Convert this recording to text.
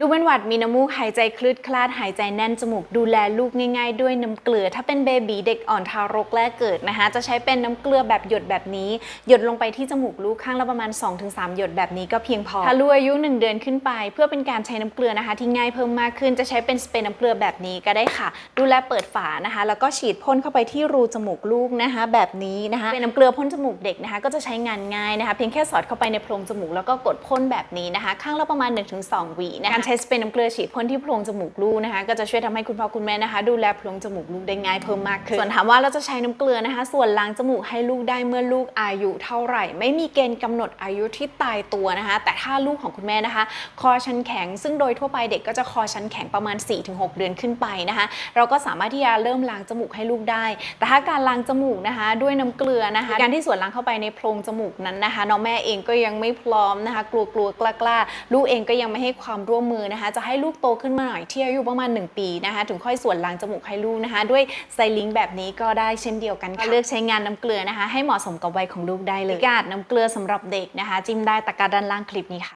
ลูกเป็นหวัดมีน้ำมูกหายใจคลืดคลาดหายใจแน่นจมูกดูแลลูกง่ายๆ ด้วยน้ำเกลือ ถ้าเป็นเบบีเด็กอ่อนทารกแรกเกิดนะคะ จะใช้เป็นน้ำเกลือแบบหยดแบบนี้ หยดลงไปที่จมูกลูกข้างละประมาณ 2-3 หยดแบบนี้ก็เพียงพอถ้าลูกอายุ 1 เดือนขึ้นไป เพื่อเป็นการใช้น้ำเกลือนะคะ ที่ง่ายเพิ่มมากขึ้นจะใช้เป็นสเปรย์น้ำเกลือแบบนี้ก็ได้ค่ะ ดูแลเปิดฝานะคะ แล้วก็ฉีดพ่นเข้าไปที่รูจมูกลูกนะคะ แบบนี้นะคะเป็นน้ำเกลือพ่นจมูกเด็กนะคะ ก็จะใช้งานง่ายนะคะ เพียงแค่สอดเข้าไปในโพรงจมูกแล้วก็กดพ่นแบบนี้นะคะ ข้างละประมาณ 1-2วีนะคะใช้สเปรย์น้ำเกลือฉีดพ่นที่โพรงจมูกลูกนะคะ ก็จะช่วยทำให้คุณพ่อคุณแม่นะคะ ดูแลโพรงจมูกลูกได้ง่ายเพิ่มมากขึ้นส่วนถามว่าเราจะใช้น้ำเกลือนะคะ ส่วนล้างจมูกให้ลูกได้เมื่อลูกอายุเท่าไหร่ ไม่มีเกณฑ์กำหนดอายุที่ตายตัวนะคะ แต่ถ้าลูกของคุณแม่นะคะ คอชันแข็ง ซึ่งโดยทั่วไปเด็กก็จะคอชันแข็งประมาณ 4-6 เดือนขึ้นไปนะคะ เราก็สามารถที่จะเริ่มล้างจมูกให้ลูกได้ แต่ถ้าการล้างจมูกนะคะ ด้วยน้ำเกลือนะคะ การที่ส่วนล้างเข้าไปในโพรงจมูกนั้นนะคะน้องแม่เองก็ยังไม่พร้อมนะคะ กลัวกลัวกล้ากล้าๆลูกเองก็ยังไม่ให้ความร่วมมือนะคะจะให้ลูกโตขึ้นมาหน่อยที่อายุประมาณ 1 ปีนะคะถึงค่อยส่วนล้างจมูกให้ลูกนะคะ ด้วยไซลิงแบบนี้ก็ได้เช่นเดียวกันค่ะเลือกใช้งานน้ำเกลือนะคะ ให้เหมาะสมกับวัยของลูกได้เลยกาดน้ำเกลือสำหรับเด็กนะคะ จิ้มได้ตะกร้าด้านล่างคลิปนี้ค่ะ